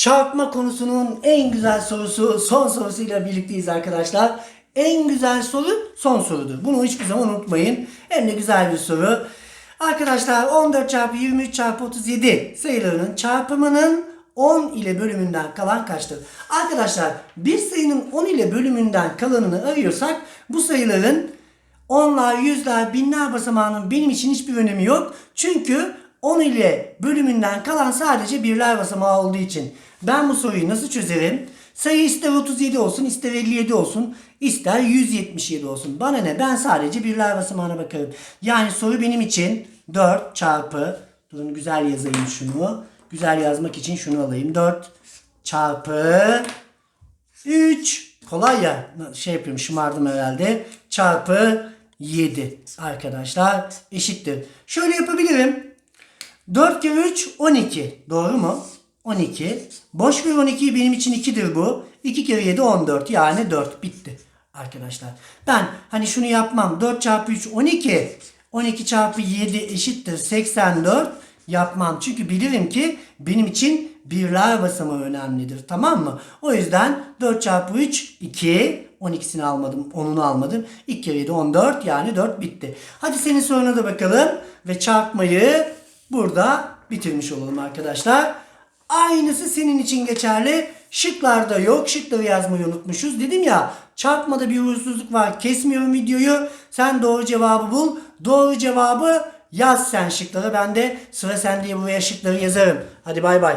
Çarpma konusunun en güzel sorusu son sorusuyla birlikteyiz arkadaşlar. En güzel soru son sorudur. Bunu hiçbir zaman unutmayın. Hem de güzel bir soru. Arkadaşlar 14 çarpı 23 çarpı 37 sayılarının çarpımının 10 ile bölümünden kalan kaçtır? Arkadaşlar bir sayının 10 ile bölümünden kalanını arıyorsak bu sayıların Onlar, yüzler, binler basamağının benim için hiçbir önemi yok. Çünkü 10 ile bölümünden kalan sadece birler basamağı olduğu için. Ben bu soruyu nasıl çözerim? Sayı ister 37 olsun, ister 57 olsun, ister 177 olsun. Bana ne? Ben sadece birler basamağına bakarım. Yani soru benim için 4 çarpı, durun güzel yazayım şunu. Güzel yazmak için şunu alayım. 4 çarpı 3 kolay ya şey yapıyorum şımardım herhalde çarpı 7 arkadaşlar eşittir. Şöyle yapabilirim. 4 kere 3 12 doğru mu? 12. Boş ver 12 benim için 2'dir bu. 2 kere 7 14 yani 4 bitti arkadaşlar. Ben hani şunu yapmam 4 çarpı 3 12 12 çarpı 7 eşittir 84 yapmam. Çünkü bilirim ki benim için birler basamağı önemlidir. Tamam mı? O yüzden 4 çarpı 3 2 12'sini almadım. 10'unu almadım. 2 kere 7 14 yani 4 bitti. Hadi senin soruna da bakalım. Ve çarpmayı burada bitirmiş olalım arkadaşlar. Aynısı senin için geçerli. Şıklarda yok. Şıkları yazmayı unutmuşuz. Dedim ya çarpmada bir uğursuzluk var. Kesmiyorum videoyu. Sen doğru cevabı bul. Doğru cevabı yaz sen şıkları. Ben de sıra sende buraya şıkları yazarım. Hadi bay bay.